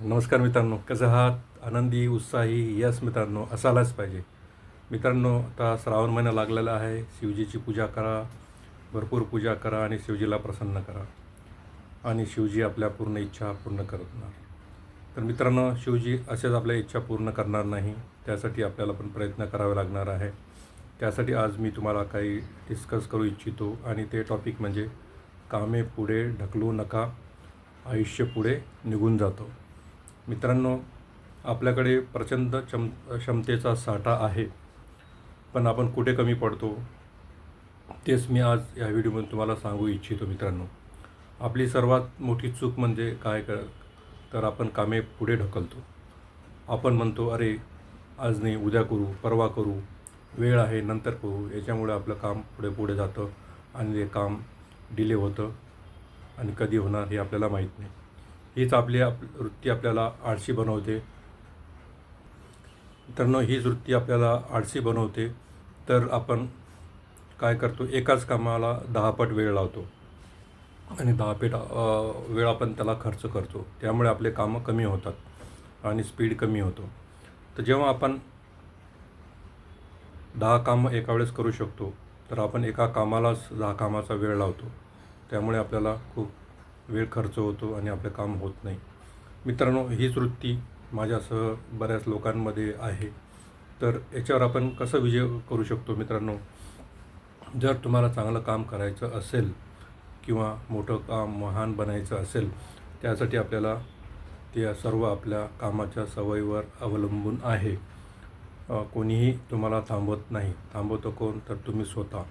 नमस्कार मित्रांनो कसं आहात? आनंदी उत्साही यस मित्रांनो असायलाच पाहिजे. मित्रांनो आता श्रावण महिना लागलेला आहे. शिवजीची पूजा करा भरपूर पूजा करा आणि शिवजीला प्रसन्न करा. आणि शिवजी आपल्या पूर्ण इच्छा पूर्ण करणार तर मित्रांनो शिवजी असेच आपल्या इच्छा पूर्ण करणार नाही. त्यासाठी आपल्याला पण प्रयत्न करावे लागणार आहे. त्यासाठी आज मी तुम्हाला काही डिस्कस करू इच्छितो आणि ते टॉपिक म्हणजे कामे पुढे ढकलू नका आयुष्य पुढे निघून जातो. मित्रांनो आपल्याकडे प्रचंड क्षम क्षमतेचा साठा आहे पण आपण कुठे कमी पडतो तेच मी आज या व्हिडिओमधून तुम्हाला सांगू इच्छितो मित्रांनो. आपली सर्वात मोठी चूक म्हणजे काय कर तर आपण कामे पुढे ढकलतो. आपण म्हणतो अरे आज नाही उद्या करू परवा करू वेळ आहे नंतर करू. याच्यामुळे आपलं काम पुढे पुढे जातं आणि ते काम डिले होतं आणि कधी होणार हे आपल्याला माहीत नाही. हीच आपली आप वृत्ती आपल्याला आळशी बनवते. मित्रांनो हीच वृत्ती आपल्याला आळशी बनवते. तर आपण काय करतो? एकाच कामाला दहा पट वेळ लावतो. आणि दहापट वेळ आपण त्याला खर्च करतो. त्यामुळे आपले कामं कमी होतात आणि स्पीड कमी होतो. तर जेव्हा आपण दहा कामं एका वेळेस करू शकतो तर आपण एका कामालाच दहा कामाचा वेळ लावतो. त्यामुळे आपल्याला खूप वेळ खर्च होतो आणि आपलं काम होत नाही. मित्रांनो हीच वृत्ती माझ्यासह बऱ्याच लोकांमध्ये आहे. तर याच्यावर आपण कसं विजय करू शकतो मित्रांनो? जर तुम्हाला चांगलं काम करायचं असेल किंवा मोठं काम महान बनायचं असेल त्यासाठी आपल्याला त्या सर्व आपल्या कामाच्या सवयीवर अवलंबून आहे. कोणीही तुम्हाला थांबवत नाही. थांबवतो कोण? तर तुम्ही स्वतः.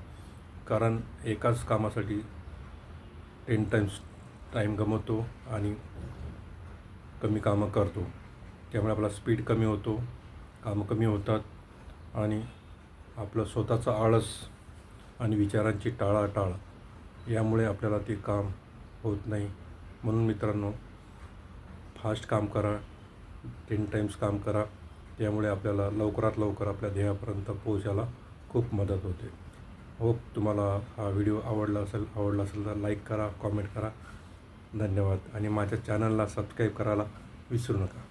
कारण एकाच कामासाठी टेन टाईम्स टाईम गमवतो आणि कमी कामं करतो. त्यामुळे आपला स्पीड कमी होतो कामं कमी होतात आणि आपलं स्वतःचं आळस आणि विचारांची टाळाटाळ यामुळे आपल्याला ते काम होत नाही. म्हणून मित्रांनो फास्ट काम करा टेन टाईम्स काम करा. त्यामुळे आपल्याला लवकरात लवकर आपल्या ध्येयापर्यंत पोहोचायला खूप मदत होते. होप तुम्हाला हा व्हिडिओ आवडला असेल आवडला असेल तर लाईक करा कॉमेंट करा. धन्यवाद. आणि माझ्या चॅनलला सबस्क्राईब करायला विसरू नका.